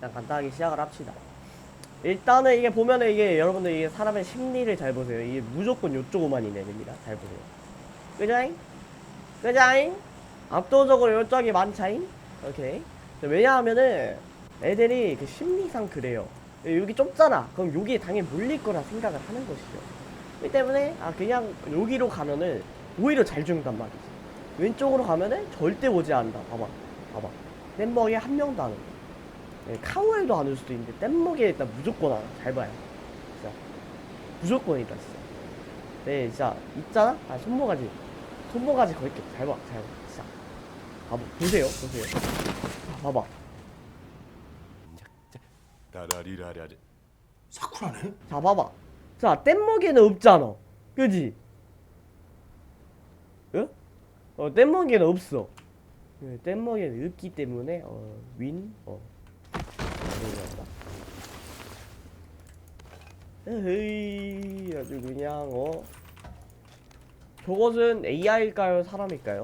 일단 간단하게 시작을 합시다. 일단은 이게 보면은 이게 여러분들 이게 사람의 심리를 잘 보세요. 이게 무조건 요쪽 오만이 내립니다. 잘 보세요. 그자잉? 그자잉? 압도적으로 요쪽이 많자잉? 오케이. 왜냐하면은 애들이 그 심리상 그래요. 여기 좁잖아. 그럼 여기에 당연히 몰릴 거라 생각을 하는 것이죠. 그렇기 때문에 아 그냥 여기로 가면은 오히려 잘 죽는단 말이지. 왼쪽으로 가면은 절대 오지 않는다. 봐봐, 봐봐. 뗏먹이에 한 명도 안 오. 네, 카우엘도 안 올 수도 있는데 뗏먹이에 일단 무조건 안 와. 잘 봐요. 진짜 무조건이다 진짜. 네, 진짜 있잖아. 아 손모가지, 손모가지 걸게. 잘 봐, 잘 봐. 진짜. 봐봐, 보세요, 보세요. 아, 봐봐. 라라리라라리 사쿠라네? 자 봐봐 자 뗏먹이는 없잖아 그지? 응? 어 뗏먹이는 없어 네, 뗏먹이는 없기 때문에 어 윈? 어 에이 아주 그냥 어 저것은 AI일까요 사람일까요?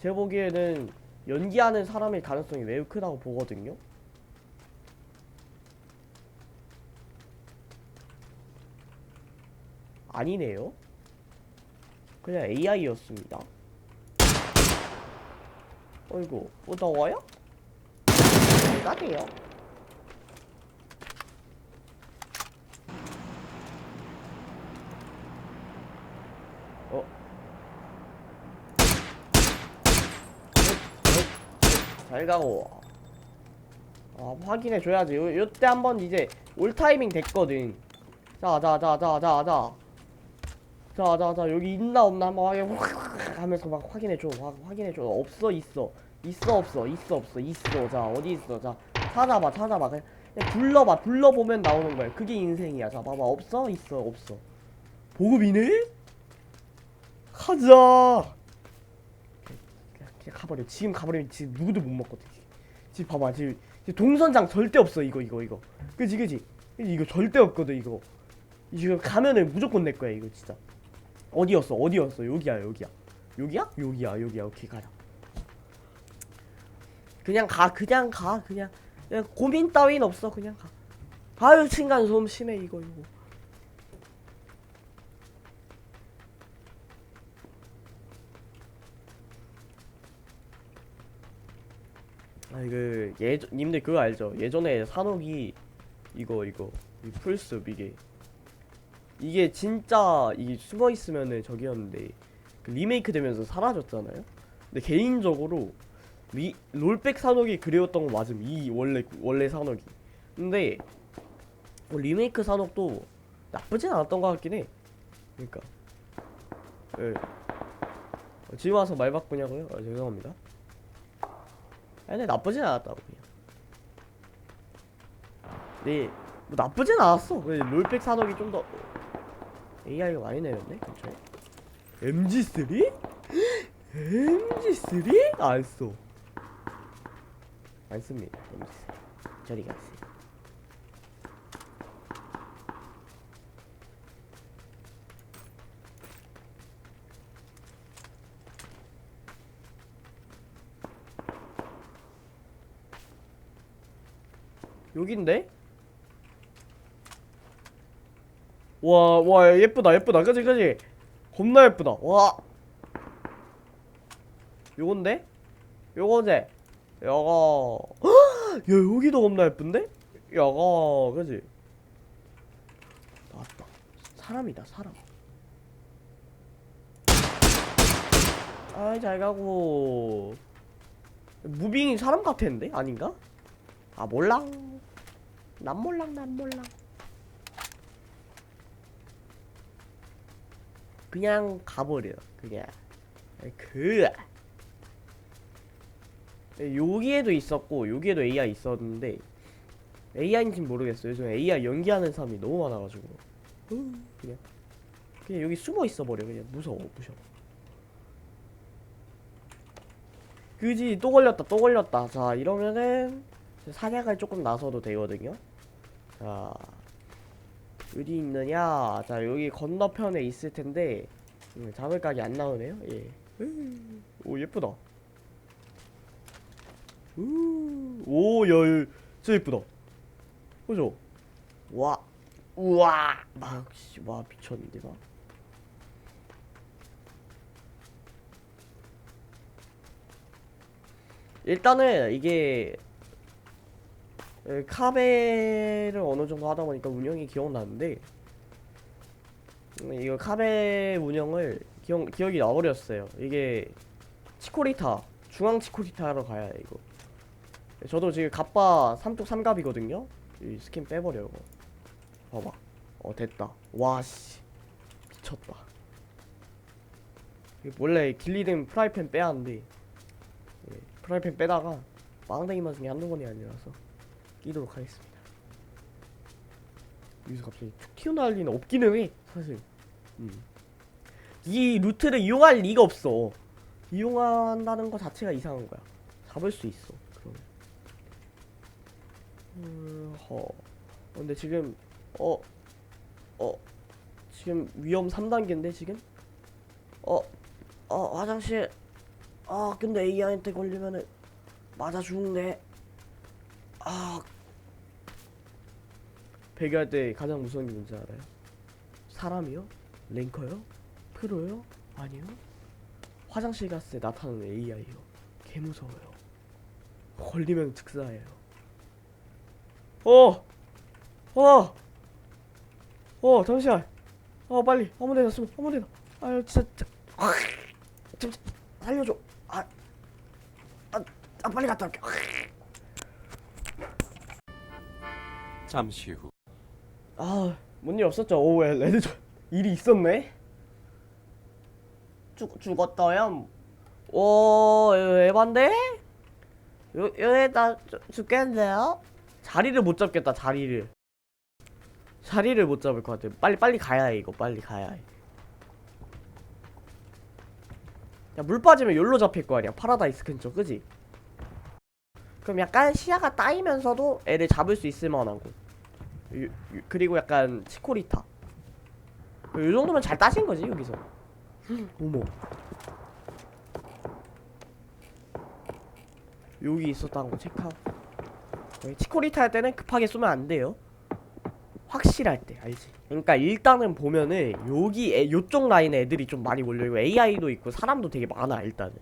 제 보기에는 연기하는 사람일 가능성이 매우 크다고 보거든요 아니네요. 그냥 AI였습니다. 어이구, 뭐 더워요? 나대요. 어? 잘 가고. 아, 확인해 줘야지. 요, 요때 한번 이제 올 타이밍 됐거든. 자, 자, 자, 자, 자, 자. 자, 자, 자, 여기 있나 없나 한번 확인 확 하면서 막 확인해 줘. 확, 확인해 줘. 없어, 있어. 있어, 없어. 있어, 없어. 있어. 자, 어디 있어? 자, 찾아봐, 찾아봐. 그냥, 그냥 불러봐. 불러보면 나오는 거야. 그게 인생이야. 자, 봐봐. 없어, 있어, 없어. 보급이네? 가자. 그냥, 가버려. 지금 가버리면 지금 누구도 못 먹거든. 지금 봐봐. 지금, 동선장 절대 없어. 이거, 이거, 이거. 그지. 그지, 이거 절대 없거든. 이거. 지금 가면은 무조건 내 거야. 이거 진짜. 어디였어? 어디였어? 여기야, 여기야. 여기야? 여기야, 여기야. 오케이, 가자. 그냥 가, 그냥 가, 그냥. 그냥 고민 따윈 없어, 그냥 가. 아유, 층간 소음 심해, 이거, 이거. 아, 이거, 예전, 님들 그거 알죠? 예전에 산옥이, 이거, 이거. 이 풀숲, 이게. 이게 진짜 이게 숨어 있으면은 저기였는데 그 리메이크 되면서 사라졌잖아요. 근데 개인적으로 리, 롤백 산옥이 그리웠던 거 맞음. 이 원래 원래 산옥이. 근데 뭐 리메이크 산옥도 나쁘진 않았던 것 같긴 해. 그러니까. 예. 어, 지금 와서 말 바꾸냐고요? 아, 죄송합니다. 아니, 근데 나쁘진 않았다고 그냥. 네, 뭐 나쁘진 않았어. 왜 롤백 산옥이 좀 더 AI가 많이 내렸네, 근처에. MG3? MG3? 안 써. 안 씁니다, MG3. 저리 가세요. 여긴데? 와, 와, 예쁘다, 예쁘다. 그지, 그지? 겁나 예쁘다. 와. 요건데? 요거제? 요거. 야, 여기도 겁나 예쁜데? 요거, 그지? 나왔다. 사람이다, 사람. 아이, 잘 가고. 무빙이 사람 같았는데? 아닌가? 아, 몰랑. 난 몰랑, 난 몰랑. 그냥 가버려 그냥 그. 여기에도 있었고 여기에도 AI 있었는데 AI인지는 모르겠어요. 요즘 AI 연기하는 사람이 너무 많아가지고. 음, 그냥. 그냥 여기 숨어 있어 버려 그냥. 무서워 무서워. 그지? 또 걸렸다 또 걸렸다. 자 이러면은 사냥을 조금 나서도 되거든요 자 어디 있느냐? 자 여기 건너편에 있을 텐데 음, 잡을 각이 안 나오네요. 예. 음, 오 예쁘다. 우, 오, 야, 야, 진짜 예쁘다. 그죠? 와, 우와, 막, 씨, 와, 미쳤는데, 막. 일단은 이게 에, 카베를 어느 정도 하다 보니까 운영이 기억나는데 음, 이거 카베 운영을 기억, 기억이 나버렸어요. 이게 치코리타 중앙 치코리타로 가야 해 이거. 저도 지금 갑바 삼뚝 삼갑이거든요. 이 스킨 빼버려 이거. 봐봐. 어 됐다. 와씨 미쳤다. 원래 길리등 프라이팬 빼야 하는데 예, 프라이팬 빼다가 빵댕이 맛이 한두 번이 아니라서 끼도록 하겠습니다. 여기서 갑자기 툭 튀어나올 리는 없기는 해 사실. 음. 이 루트를 이용할 리가 없어. 이용한다는 거 자체가 이상한 거야. 잡을 수 있어. 그러면. 음, 허. 어, 근데 지금 어, 어, 지금 위험 3단계인데 지금? 어, 어 화장실. 아 근데 AI한테 걸리면은 맞아 죽네. 아. 배교할 때 가장 무서운 게 뭔지 알아요? 사람이요? 랭커요? 프로요? 아니요? 화장실 갔을 때 나타나는 AI요. 개 무서워요. 걸리면 즉사예요. 어! 어! 어, 잠시만. 어, 빨리. 아무 데나 숨어. 아무 데나. 아유, 진짜. 진짜. 아, 진짜. 살려줘. 아. 아, 아 빨리 갔다 올게. 잠시 후 아, 뭔 일 없었죠? 오, 왜 레드존 일이 있었네? 죽, 죽었어요? 오, 에반데? 요, 여기다 죽겠는데요? 자리를 못 잡겠다, 자리를. 자리를 못 잡을 것 같아. 빨리, 빨리 가야 해, 이거. 빨리 가야 해. 야, 물 빠지면 열로 잡힐 거 아니야. 파라다이스 근처, 그지? 그럼 약간 시야가 따이면서도 애를 잡을 수 있을 만한 곳. 그리고 약간 치코리타. 요 정도면 잘 따신 거지 여기서. 어머. 여기 있었다는 거 체크하고. 여기 치코리타 할 때는 급하게 쏘면 안 돼요. 확실할 때 알지? 그러니까 일단은 보면은 여기 애, 요쪽 라인에 애들이 좀 많이 몰려있고 AI도 있고 사람도 되게 많아 일단은.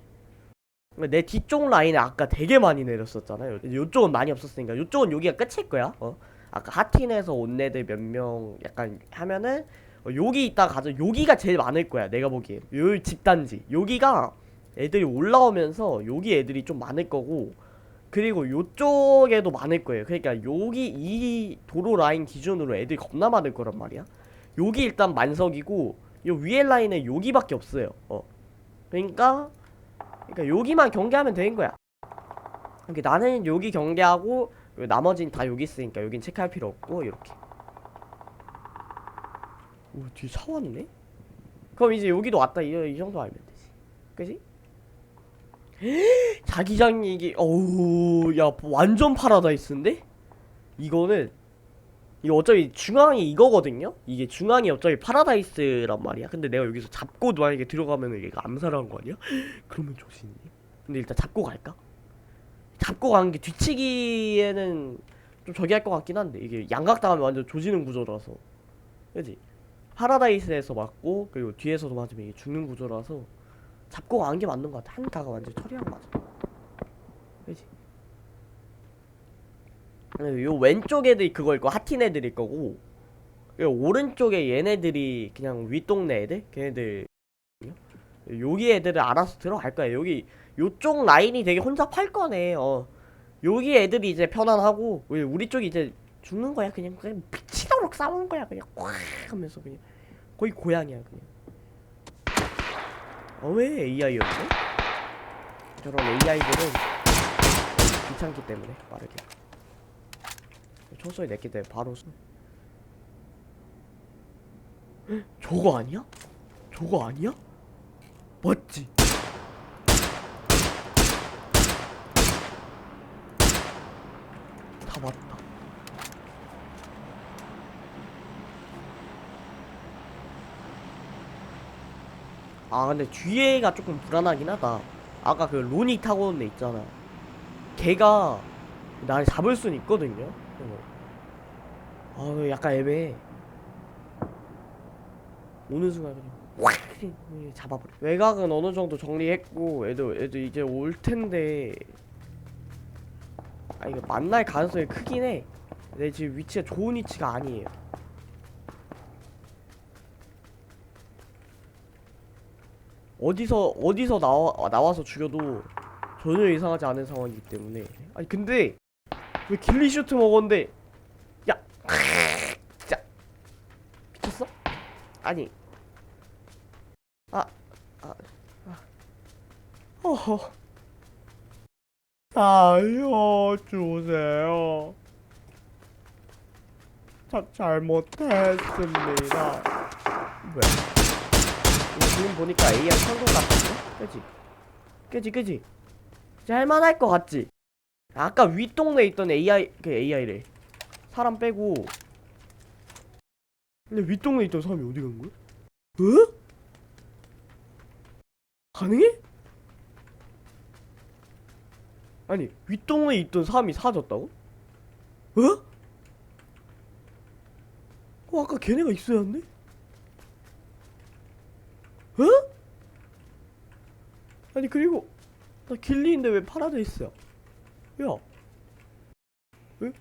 내 뒤쪽 라인에 아까 되게 많이 내렸었잖아요. 요쪽은 많이 없었으니까 요쪽은 여기가 끝일 거야. 어? 아까 하틴에서 온 애들 몇 명 약간 하면은 어, 여기 있다 가서 여기가 제일 많을 거야. 내가 보기엔 요 집단지 여기가 애들이 올라오면서 여기 애들이 좀 많을 거고 그리고 요쪽에도 많을 거예요. 그러니까 여기 이 도로 라인 기준으로 애들이 겁나 많을 거란 말이야. 여기 일단 만석이고 요 위에 라인에 여기밖에 없어요. 어. 그러니까 그러니까 여기만 경계하면 되는 거야. 그러니까 나는 여기 경계하고 나머지는 다 여기 있으니까 여긴 체크할 필요 없고 이렇게. 오 뒤에 차 왔네? 그럼 이제 여기도 왔다 이, 이 정도 알면 되지. 그지? 자기장 얘기 어우 야 완전 파라다이스인데? 이거는 이거 어차피 중앙이 이거거든요? 이게 중앙이 어차피 파라다이스란 말이야 근데 내가 여기서 잡고 만약에 들어가면은 얘가 암살한 거 아니야? 그러면 조심히 근데 일단 잡고 갈까? 잡고 가는 게 뒤치기에는 좀 저기 할 것 같긴 한데 이게 양각 당하면 완전 조지는 구조라서. 그지? 파라다이스에서 맞고 그리고 뒤에서도 맞으면 이게 죽는 구조라서 잡고 가는 게 맞는 것 같아. 한타가 완전 처리한 거 맞아. 그지? 요 왼쪽 애들이 그거일 거 하틴 애들일 거고 요 오른쪽에 얘네들이 그냥 윗동네 애들? 걔네들. 여기 애들을 알아서 들어갈 거야. 여기 요쪽 라인이 되게 혼잡할 거네 어 여기 애들이 이제 편안하고 우리 쪽이 이제 죽는 거야 그냥 그냥 미치도록 싸우는 거야 그냥 꽉 하면서 그냥 거의 고양이야 그냥 어왜 AI였지? 저런 AI들은 귀찮기 때문에 빠르게 총소리 냈기 때문에 바로 쏘 헉, 저거 아니야? 저거 아니야? 맞지? 다 맞다. 아 근데 뒤에가 조금 불안하긴 하다. 아까 그 로니 타고 온 애 있잖아. 걔가 나를 잡을 수는 있거든요. 어. 아 약간 애매해 오는 순간 그냥 확 잡아버려 외곽은 어느 정도 정리했고 애도 애도 이제 올 텐데 아 이거 만날 가능성이 크긴 해. 근데 지금 위치가 좋은 위치가 아니에요. 어디서 어디서 나와 나와서 죽여도 전혀 이상하지 않은 상황이기 때문에. 아니 근데 왜 길리 슈트 먹었는데 야 진짜 미쳤어? 아니. 아, 아, 아. 어허 살려주세요 자, 잘못했습니다 이거 지금 보니까 AI 성공 같은데? 그지? 그지 그지? 이제 할만할 것 같지? 아까 윗동네에 있던 AI 그 AI래 사람 빼고 근데 윗동네에 있던 사람이 어디 간 거야? 어? 가능해? 아니 윗동네에 있던 사람이 사라졌다고? 어? 어 아까 걔네가 있어야 했네? 어? 아니 그리고 나 길리인데 왜 파라져 있어? 야, 에? 에?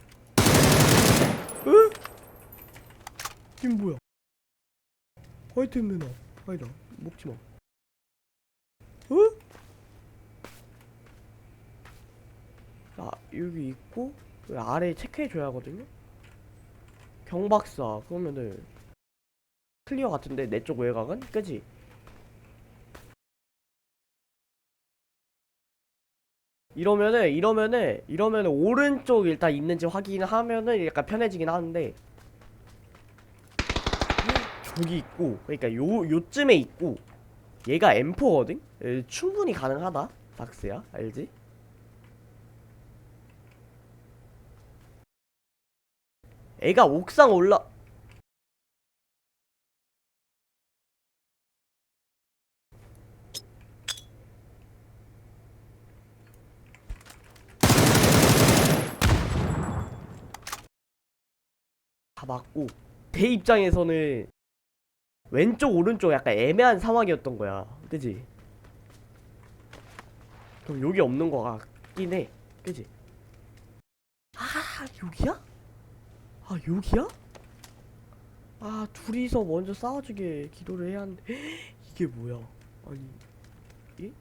이건 뭐야? 화이트 매너 아니다 먹지 마. 어? 자 여기 있고 여기 아래 체크해 줘야 하거든요. 경박사 그러면은 클리어 같은데 내 쪽 외곽은 그지? 이러면은 이러면은 이러면은 오른쪽 일단 있는지 확인하면은 약간 편해지긴 하는데 저기 있고 그러니까 요 요쯤에 있고 얘가 M4거든 충분히 가능하다 박스야 알지? 애가 옥상 올라 다 맞고 대 입장에서는 왼쪽 오른쪽 약간 애매한 상황이었던 거야 그지? 그럼 여기 없는 거 같긴 해 그지? 아 여기야? 아 여기야? 아 둘이서 먼저 싸워주게 기도를 해야 하는데 이게 뭐야 아니 이?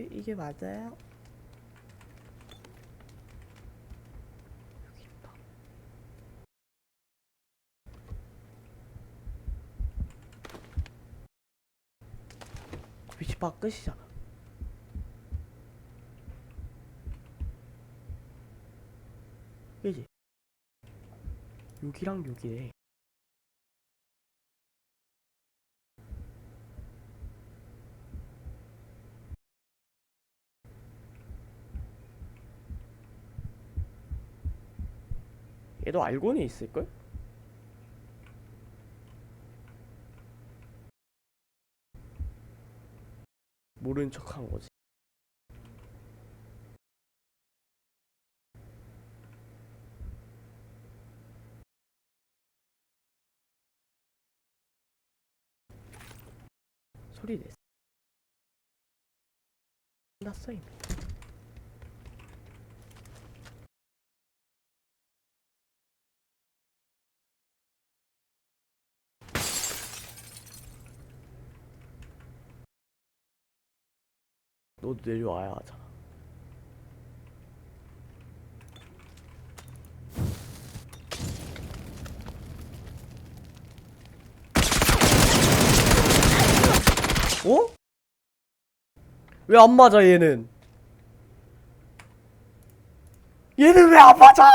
이 이게 맞아요? 여기 있다 위치 봐 끝이잖아 6이랑 6이래. 얘도 알고는 있을걸? 모른 척한 거지. 소리 냈어 끝났어 이미 너도 내려와야 하잖아 어? 왜 안 맞아 얘는? 얘는 왜 안 맞아?